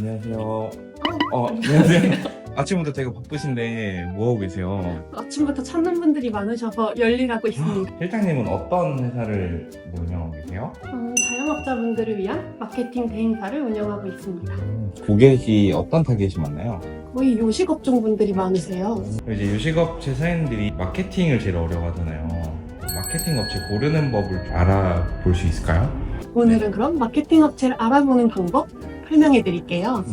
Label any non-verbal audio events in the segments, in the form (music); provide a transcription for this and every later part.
안녕하세요. 어, 안녕하세요. 아침부터 되게 바쁘신데 뭐 하고 계세요? 아침부터 찾는 분들이 많으셔서 열일하고 있습니다. 실장님은 어떤 회사를 운영하고 계세요? 어, 자영업자분들을 위한 마케팅 대행사를 운영하고 있습니다. 고객이 어떤 타겟이 많나요? 거의 요식업종 분들이 많으세요. 이제 요식업체 사장님들이 마케팅을 제일 어려워하잖아요. 마케팅 업체 고르는 법을 알아볼 수 있을까요? 오늘은 그럼 마케팅 업체를 알아보는 방법 설명해 드릴게요.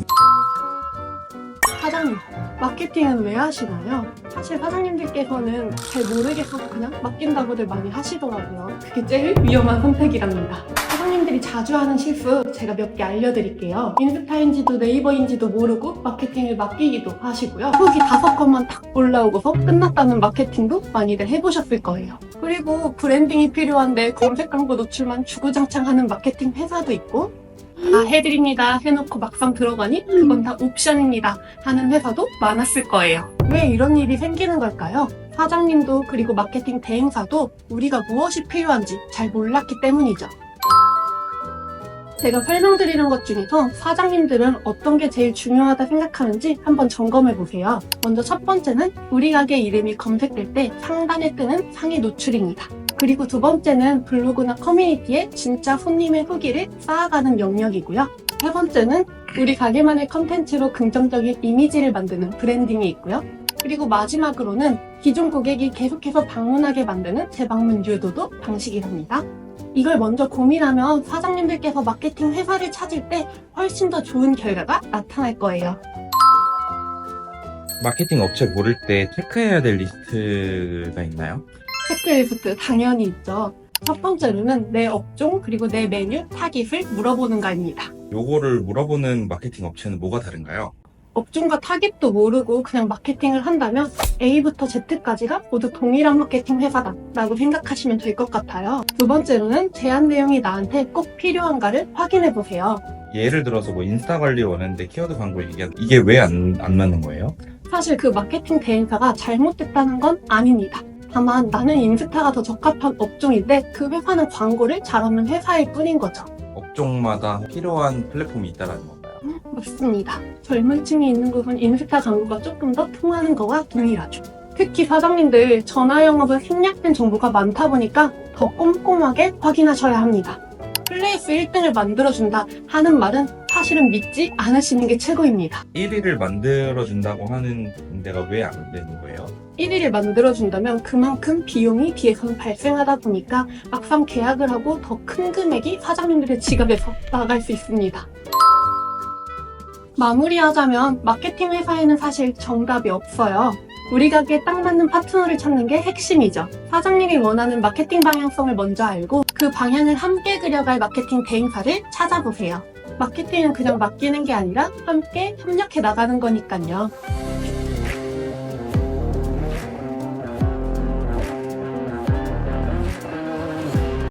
사장님, 마케팅은 왜 하시나요? 사실 사장님들께서는 잘 모르겠어서 그냥 맡긴다고들 많이 하시더라고요. 그게 제일 위험한 선택이랍니다. 사장님들이 자주 하는 실수 제가 몇 개 알려드릴게요. 인스타인지도 네이버인지도 모르고 마케팅을 맡기기도 하시고요. 후기 다섯 건만 딱 올라오고서 끝났다는 마케팅도 많이들 해보셨을 거예요. 그리고 브랜딩이 필요한데 검색 광고 노출만 주구장창 하는 마케팅 회사도 있고 다 해드립니다 해놓고 막상 들어가니 그건 다 옵션입니다 하는 회사도 많았을 거예요. 왜 이런 일이 생기는 걸까요? 사장님도 그리고 마케팅 대행사도 우리가 무엇이 필요한지 잘 몰랐기 때문이죠. 제가 설명드리는 것 중에서 사장님들은 어떤 게 제일 중요하다 생각하는지 한번 점검해 보세요. 먼저 첫 번째는 우리 가게 이름이 검색될 때 상단에 뜨는 상위 노출입니다. 그리고 두 번째는 블로그나 커뮤니티에 진짜 손님의 후기를 쌓아가는 영역이고요. 세 번째는 우리 가게만의 컨텐츠로 긍정적인 이미지를 만드는 브랜딩이 있고요. 그리고 마지막으로는 기존 고객이 계속해서 방문하게 만드는 재방문 유도도 방식이랍니다. 이걸 먼저 고민하면 사장님들께서 마케팅 회사를 찾을 때 훨씬 더 좋은 결과가 나타날 거예요. 마케팅 업체 고를 때 체크해야 될 리스트가 있나요? 체크리스트 당연히 있죠. 첫 번째로는 내 업종 그리고 내 메뉴 타깃을 물어보는 거입니다. 요거를 물어보는 마케팅 업체는 뭐가 다른가요? 업종과 타깃도 모르고 그냥 마케팅을 한다면 A부터 Z까지가 모두 동일한 마케팅 회사다 라고 생각하시면 될 것 같아요. 두 번째로는 제안 내용이 나한테 꼭 필요한가를 확인해 보세요. 예를 들어서 뭐 인스타 관리 원하는데 키워드 광고 얘기한 이게 왜 안 안 맞는 거예요? 사실 그 마케팅 대행사가 잘못됐다는 건 아닙니다. 다만 나는 인스타가 더 적합한 업종인데 그 회사는 광고를 잘하는 회사일 뿐인 거죠. 업종마다 필요한 플랫폼이 있다라는 건가요? 맞습니다. 젊은 층이 있는 곳은 인스타 광고가 조금 더 통하는 거와 동일하죠. 특히 사장님들 전화 영업은 생략된 정보가 많다 보니까 더 꼼꼼하게 확인하셔야 합니다. 플레이스 1등을 만들어준다 하는 말은 사실은 믿지 않으시는 게 최고입니다. 1위를 만들어준다고 하는 데가 왜 안 되는 거예요? 1위를 만들어준다면 그만큼 비용이 뒤에서는 발생하다 보니까 막상 계약을 하고 더 큰 금액이 사장님들의 지갑에서 (laughs) 나갈 수 있습니다. 마무리하자면 마케팅 회사에는 사실 정답이 없어요. 우리 가게에 딱 맞는 파트너를 찾는 게 핵심이죠. 사장님이 원하는 마케팅 방향성을 먼저 알고 그 방향을 함께 그려갈 마케팅 대행사를 찾아보세요. 마케팅은 그냥 맡기는 게 아니라 함께 협력해 나가는 거니까요.